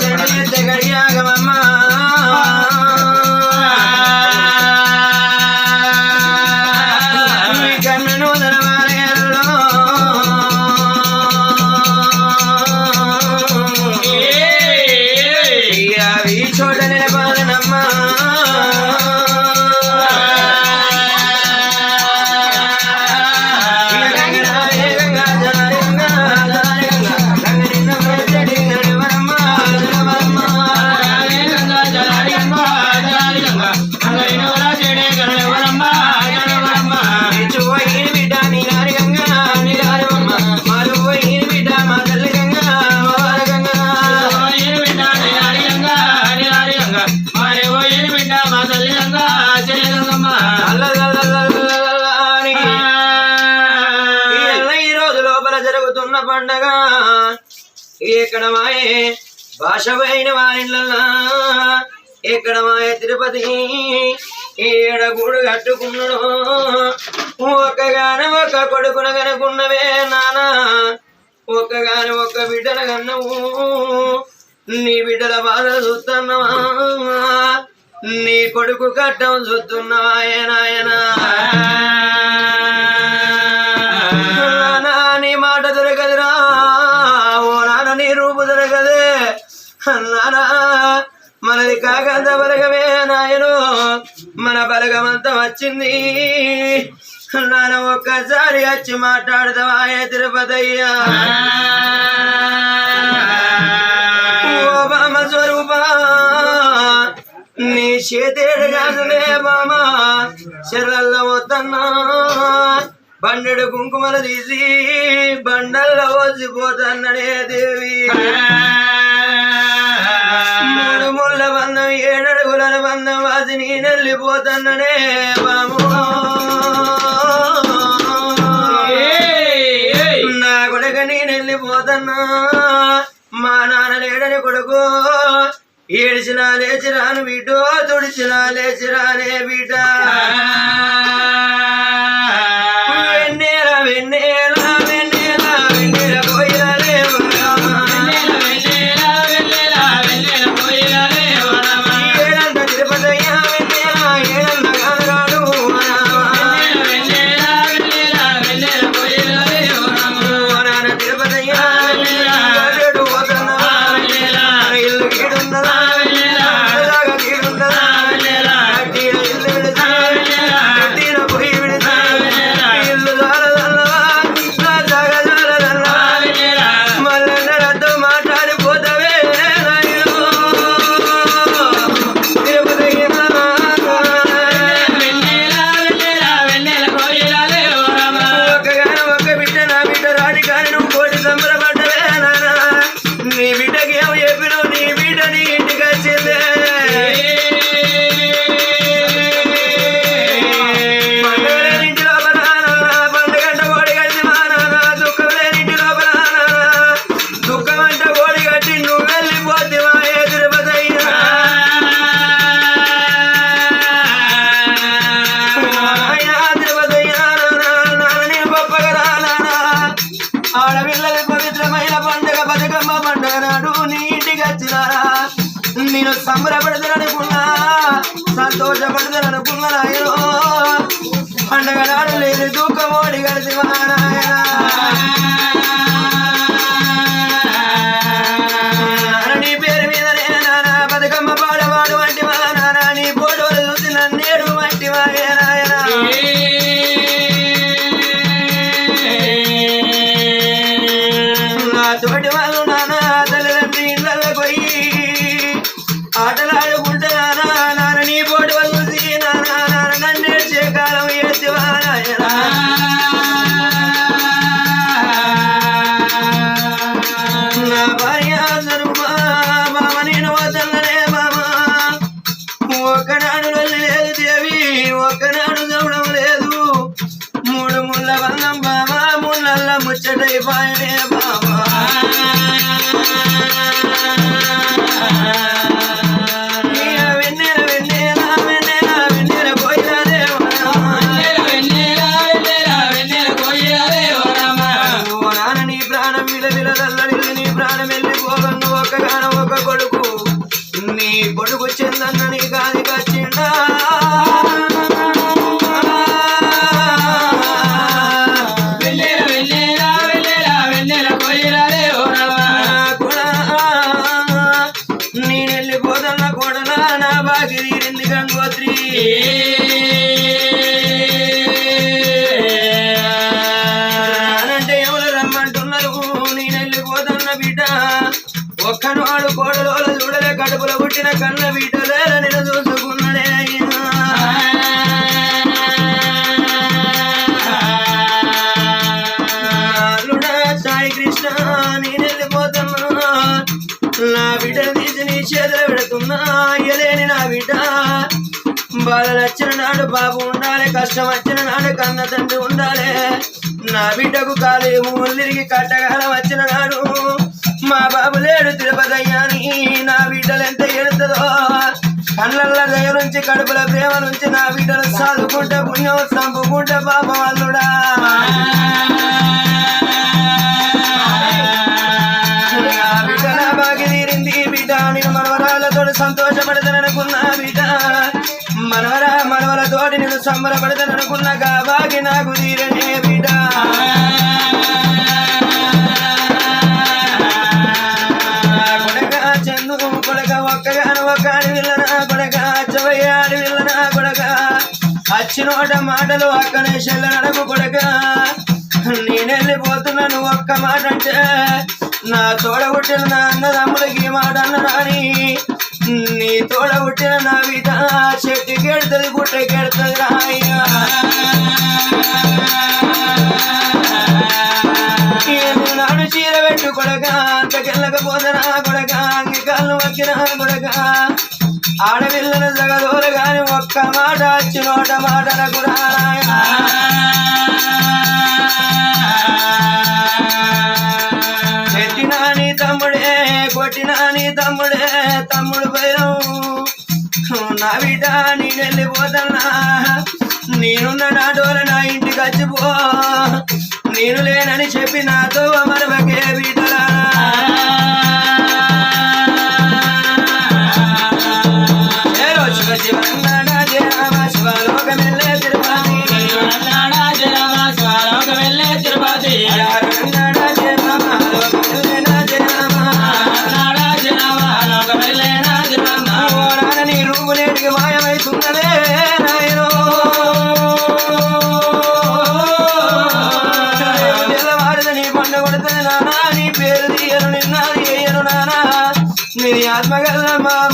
ಗಡಿಯ ತೆಗಡಿಯಾಗವ ఎక్కడమాయే మాయే భాష పోయిన వారిళ్ళల్లా ఎక్కడ తిరుపతి ఏడ గూడు కట్టుకున్నాడు. ఒక్కగాని ఒక్క కొడుకున కనుకున్నవే నానా. ఒక్కగాని ఒక్క బిడ్డల కన్నవు. నీ బిడ్డల బాధలు చూస్తున్నావా నీ కొడుకు కట్టం చూస్తున్నావా నాయనా. అన్నారా మనది కాకంత బలగమే నాయను? మన బలగమంతా వచ్చింది. నాన్న ఒక్కసారి వచ్చి మాట్లాడతావా తిరుపతయ్యా ఓ బామ స్వరూపా నీ చేతేడు కాదులే బామ చెర్రల్లో వద్దన్నా. బండెడు కుంకుమలు తీసి బండల్లో వచ్చిపోతన్నడే దేవి. బంధం ఏడడుగుల బంధం వాసి నీ నెల్లిపోతన్నడే బాము నా కొడుకు నేను వెళ్ళిపోతున్నా మా నాన్న లేడని కొడుకు. ఏడిచినా లేచిరాను బిడ్డో తుడిచినా లేచిరానే బిడ్డ నేను సంబరపడతాననుకున్నా సంతోషపడతాననుకున్నా నాయనో పండగ నాడు లేదు దూకం ఓడి కలిసి నాయన నీ పేరు మీద నాన్న బతుకమ్మ పాడవాడు వంటి మా నాన్న నీ ఫోటోలు చూసి నన్నేడు వంటి మా నాయన తోటి వాళ్ళు గంగోత్రి రానంటే ఎవరు రమ్మంటున్నారు? నేనెళ్ళిపోతున్న బిడ్డ. ఒక్కనాడు కోడలో చూడలే కడుపులో పుట్టిన కన్న బిడ్డ లేర నేను చూసుకున్నాడే పిల్లలు వచ్చిన నాడు బాబు ఉండాలి కష్టం వచ్చిన నాడు కన్న తండ్రి ఉండాలి. నా బిడ్డకు కాలు ముళ్ళిరిగి కట్టగాలం వచ్చిన నాడు మా బాబు లేడు తిరుపతయ్యాని. నా బిడ్డలు ఎంత ఎడుతుందో కళ్ళల్ల దయ నుంచి కడుపుల ప్రేమ నుంచి నా బిడ్డలు సాదుకుంటే పుణ్యం సంపుకుంటే పాపం వాళ్ళుడా సంబరపడతాననుకున్నా గా బాగి నాకు తీరనే బిడ్డ. కొడక చందు కొడక ఒక్కగా ఒక్క అడవిల్లనా కొడక అచ్చవయ్య అడవిల్లనా కొడక అచ్చినోట మాటలు అక్కనే చెల్ల నడకు కొడక. నేనెళ్ళిపోతున్నాను ఒక్క మాట అంటే నా తోడ పుట్టిన నా అన్నదమ్ములకి ఈ మాట అన్నదాని నీ తోడ పుట్టిన నా విధ చెట్టు కెడుతుంది గుట్ట కెడుతుంది రాయ్యా ఏమి నాడు చీర పెట్టు కొడక అంతకెళ్ళకపోదనా కొడక అంగికాళ్ళు వక్కినా కొడక. ఆడపిల్లల జగదోర గాని ఒక్క మాట వచ్చి నోట మాట పెట్టినా నీ తమ్ముడే కొట్టినా నీ తమ్ముడే తమ్ముడు నా బిడ్డ నేను వెళ్ళిపోతున్నా నేనున్న నా డోర నా ఇంటికి వచ్చిపో. నేను లేనని చెప్పి నాతో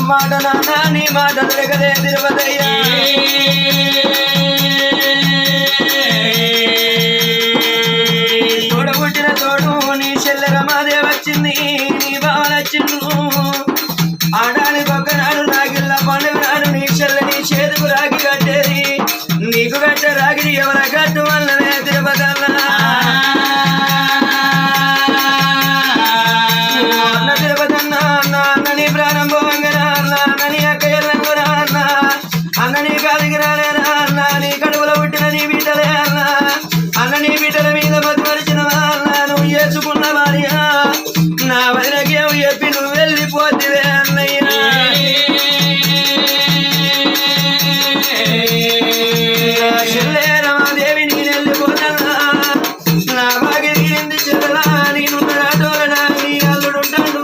మాట నానా నీ మాట తిరగదే తిరుపతయ్యా తోడబుట్టిన తోడు నీ చెల్లె రమాదే వచ్చింది నీ బావలచ్చిండు ఆడానికి ఒక్కనాడు రాగిల్ల పండుగ నాడు నీ చెల్లె నీ చేతుకు రాగి కట్టేది నీకు కట్ట రాగిరి ఎవర కట్టు వల్లనే నువ్వు నా వదినకేం చెప్పి నువ్వు వెళ్ళిపోతివే చెల్లే నేను వెళ్ళిపోతానా? నా బాగి తీరింది చెల్లరా నేనున్న అల్లుడుంటాడు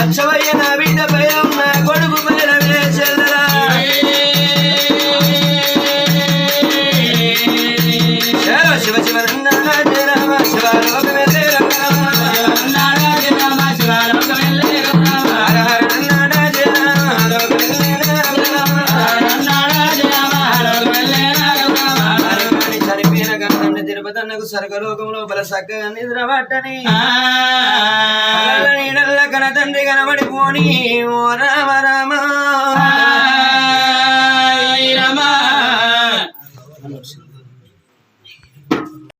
అచ్చవయ్య నా బిడ్డ భయం. స్వర్గలోకంలో బల సక్కగా నిద్ర పట్టని నీడల్ల కన తండ్రి కనబడిపోని. ఓ రామ రామ.